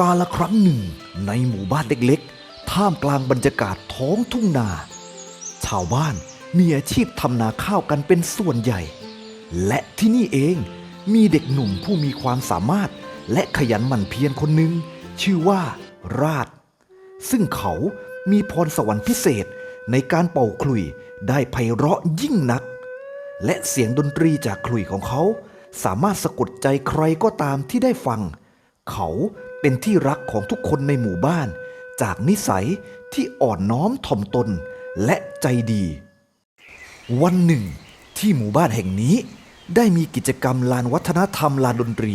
กาละครั้งหนึ่งในหมู่บ้านเล็กๆ ท่ามกลางบรรยากาศท้องทุ่งนา ชาวบ้านมีอาชีพทำนาข้าวกันเป็นส่วนใหญ่ และที่นี่เองมีเด็กหนุ่มผู้มีความสามารถและขยันหมั่นเพียรคนหนึ่งชื่อว่าราช ซึ่งเขามีพรสวรรค์พิเศษในการเป่าขลุ่ยได้ไพเราะยิ่งนัก และเสียงดนตรีจากขลุ่ยของเขา สามารถสะกดใจใครก็ตามที่ได้ฟัง เขา เป็นที่รักของทุกคนในหมู่บ้าน จากนิสัยที่อ่อนน้อมถ่อมตนและใจดี วันหนึ่ง ที่หมู่บ้านแห่งนี้ ได้มีกิจกรรมลานวัฒนธรรมลานดนตรี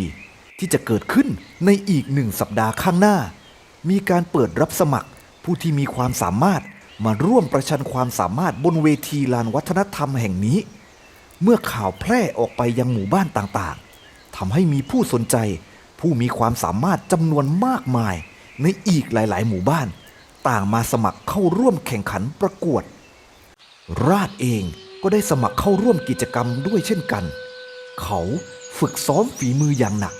ที่จะเกิดขึ้นในอีกหนึ่งสัปดาห์ข้างหน้า มีการเปิดรับสมัครผู้ที่มีความสามารถมาร่วมประชันความสามารถบนเวทีลานวัฒนธรรมแห่งนี้ เมื่อข่าวแพร่ออกไปยังหมู่บ้านต่างๆทำให้มีผู้สนใจ ผู้มีความสามารถจำนวนมากมายในอีกหลาย ๆ หมู่บ้าน ต่างมาสมัครเข้าร่วมแข่งขันประกวด ราชเองก็ได้สมัครเข้าร่วมกิจกรรมด้วยเช่นกัน เขาฝึกซ้อมฝีมืออย่างหนัก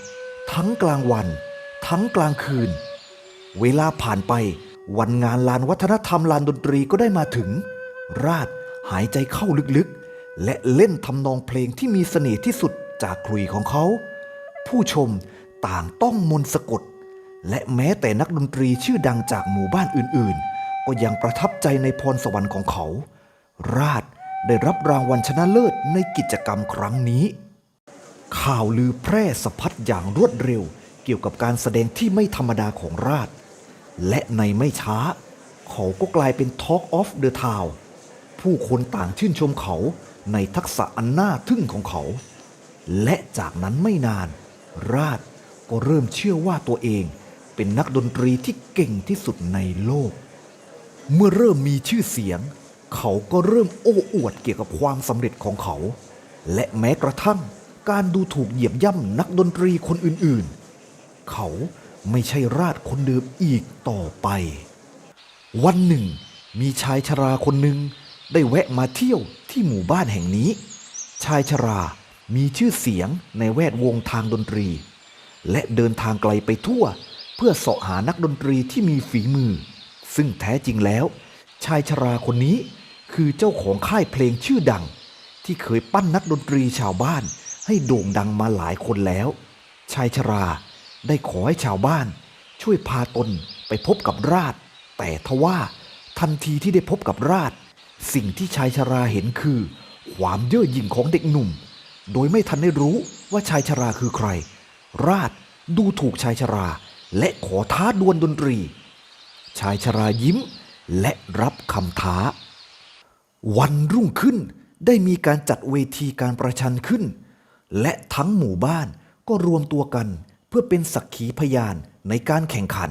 ทั้งกลางวัน ทั้งกลางคืน เวลาผ่านไปวันงานลานวัฒนธรรมลานดนตรีก็ได้มาถึง ราชหายใจเข้าลึกๆ และเล่นทำนองเพลงที่มีเสน่ห์ที่สุดจากคลุยของเขา ผู้ชม ต่างต้องมนสะกด และแม้แต่นักดนตรีชื่อดังจากหมู่บ้านอื่นๆ ก็ยังประทับใจในพรสวรรค์ของเขา ราชได้รับรางวัลชนะเลิศในกิจกรรมครั้งนี้ ข่าวลือแพร่สะพัดอย่างรวดเร็วเกี่ยวกับการแสดงที่ไม่ธรรมดาของราช และในไม่ช้า เขาก็กลายเป็น Talk of the Town ผู้คนต่างชื่นชมเขาในทักษะอันน่าทึ่งของเขา และจากนั้นไม่นาน ราช ก็เริ่มเชื่อว่าตัวเองเป็นนักดนตรีที่เก่งที่สุดในโลก เมื่อเริ่มมีชื่อเสียง เขาก็เริ่มโอ้อวดเกี่ยวกับความสำเร็จของเขา และแม้กระทั่งการดูถูกเหยียบย่ำนักดนตรีคนอื่นๆ เขาไม่ใช่ราชคนเดิมอีกต่อไป วันหนึ่ง มีชายชราคนหนึ่งได้แวะมาเที่ยวที่หมู่บ้านแห่งนี้ ชายชรามีชื่อเสียงในแวดวงทางดนตรี และเดินทางไกลไปทั่ว เพื่อเสาะหานักดนตรีที่มีฝีมือ ซึ่งแท้จริงแล้ว ชายชราคนนี้คือเจ้าของค่ายเพลงชื่อดัง ที่เคยปั้นนักดนตรีชาวบ้าน ให้โด่งดังมาหลายคนแล้ว ชายชราได้ขอให้ชาวบ้าน ช่วยพาตนไปพบกับราช แต่ทว่าทันทีที่ได้พบกับราช สิ่งที่ชายชราเห็นคือ ความเย่อหยิ่งของเด็กหนุ่ม โดยไม่ทันได้รู้ว่าชายชราคือใคร ราชดูถูกชายชรา และขอท้าดวลดนตรี ชายชรายิ้มและรับคำท้า วันรุ่งขึ้นได้มีการจัดเวทีการประชันขึ้น และทั้งหมู่บ้านก็รวมตัวกันเพื่อเป็นสักขีพยานในการแข่งขัน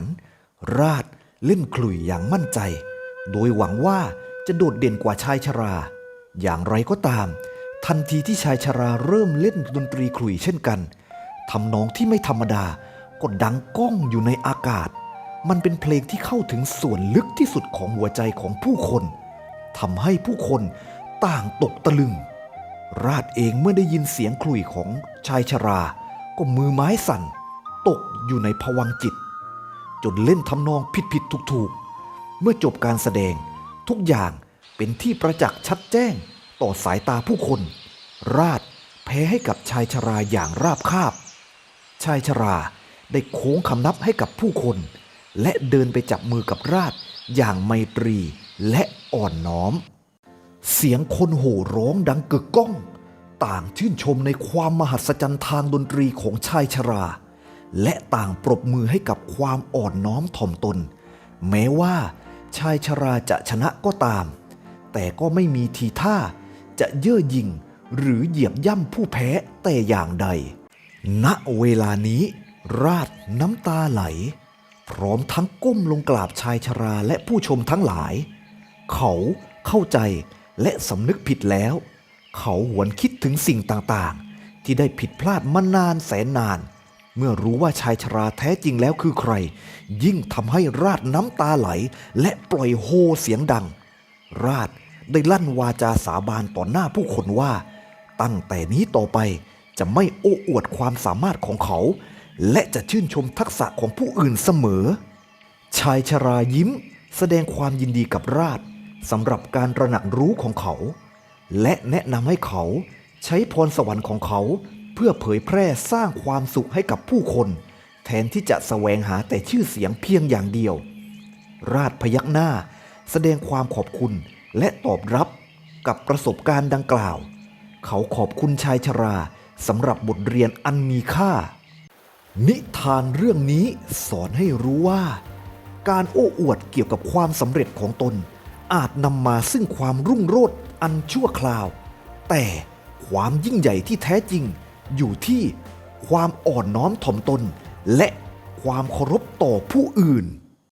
ราชเล่นขลุ่ยอย่างมั่นใจ โดยหวังว่าจะโดดเด่นกว่าชายชรา อย่างไรก็ตาม ทันทีที่ชายชราเริ่มเล่นดนตรีขลุ่ยเช่นกัน ทำนองที่ไม่ธรรมดาก็ดังก้องอยู่ในอากาศ มันเป็นเพลงที่เข้าถึงส่วนลึกที่สุดของหัวใจของผู้คนทำให้ผู้คนต่างตกตะลึง ราชเองเมื่อได้ยินเสียงขลุ่ยของชายชรา ก็มือไม้สั่น ตกอยู่ในภวังจิต จนเล่นทำนองผิดผิดถูกถูกๆเมื่อจบการแสดงทุกอย่างเป็นที่ประจักษ์ชัดแจ้งต่อสายตาผู้คน ราชแพ้ให้กับชายชราอย่างราบคาบ ชายชราได้โค้งคำนับให้กับผู้คน และเดินไปจับมือกับราชอย่างไมตรีและอ่อนน้อม เสียงคนโห่ร้องดังกึกก้อง ต่างชื่นชมในความมหัศจรรย์ทางดนตรีของชายชรา และต่างปรบมือให้กับความอ่อนน้อมถ่อมตน แม้ว่าชายชราจะชนะก็ตาม แต่ก็ไม่มีทีท่าจะเย่อหยิ่งหรือเหยียบย่ำผู้แพ้แต่อย่างใด ณเวลานี้ราชน้ำตาไหล พร้อมทั้งก้มลงกราบชายชราและผู้ชมทั้งหลาย เขาเข้าใจและสำนึกผิดแล้ว เขาหวนคิดถึงสิ่งต่างๆ ที่ได้ผิดพลาดมานานแสนนาน เมื่อรู้ว่าชายชราแท้จริงแล้วคือใคร ยิ่งทำให้ราชน้ำตาไหล และปล่อยโฮเสียงดัง ราชได้ลั่นวาจาสาบานต่อหน้าผู้คนว่า ตั้งแต่นี้ต่อไป จะไม่โอ้อวดความสามารถของเขา และจะชื่นชมทักษะของผู้อื่นเสมอ ชายชรายิ้ม แสดงความยินดีกับราชสำหรับการระหนักรู้ของเขา และแนะนำให้เขาใช้พรสวรรค์ของเขาเพื่อเผยแพร่สร้างความสุขให้กับผู้คน แทนที่จะแสวงหาแต่ชื่อเสียงเพียงอย่างเดียว ราชพยักหน้า แสดงความขอบคุณและตอบรับกับประสบการณ์ดังกล่าว เขาขอบคุณชายชรา สำหรับบทเรียนอันมีค่า นิทานเรื่องนี้สอนให้รู้ว่า การโอ้อวดเกี่ยวกับความสำเร็จของตน อาจนำมาซึ่งความรุ่งโรจน์อันชั่วคราว แต่ความยิ่งใหญ่ที่แท้จริง อยู่ที่ความอ่อนน้อมถ่อมตน และความเคารพต่อผู้อื่น